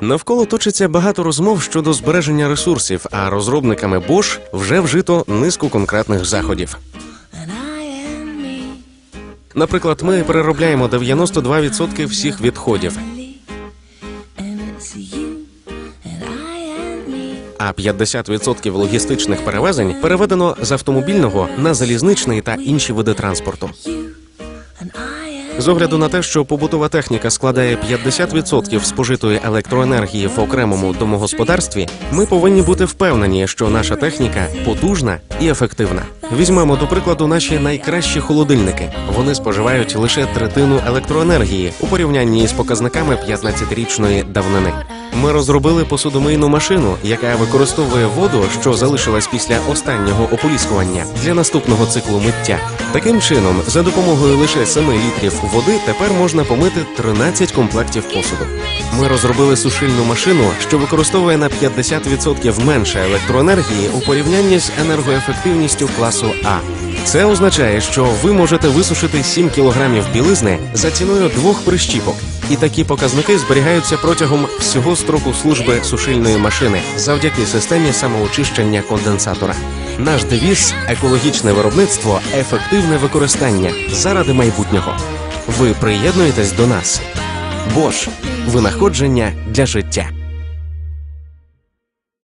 Навколо точиться багато розмов щодо збереження ресурсів, а розробниками Bosch вже вжито низку конкретних заходів. Наприклад, ми переробляємо 92% всіх відходів, а 50% логістичних перевезень переведено з автомобільного на залізничний та інші види транспорту. З огляду на те, що побутова техніка складає 50% спожитої електроенергії в окремому домогосподарстві, ми повинні бути впевнені, що наша техніка потужна і ефективна. Візьмемо до прикладу наші найкращі холодильники. Вони споживають лише третину електроенергії у порівнянні з показниками 15-річної давнини. Ми розробили посудомийну машину, яка використовує воду, що залишилась після останнього ополіскування для наступного циклу миття. Таким чином, за допомогою лише 7 літрів води тепер можна помити 13 комплектів посуду. Ми розробили сушильну машину, що використовує на 50% менше електроенергії у порівнянні з енергоефективністю класу А. Це означає, що ви можете висушити 7 кілограмів білизни за ціною двох прищіпок. І такі показники зберігаються протягом всього строку служби сушильної машини завдяки системі самоочищення конденсатора. Наш девіз екологічне виробництво, ефективне використання заради майбутнього. Ви приєднуєтесь до нас. Бош винаходження для життя.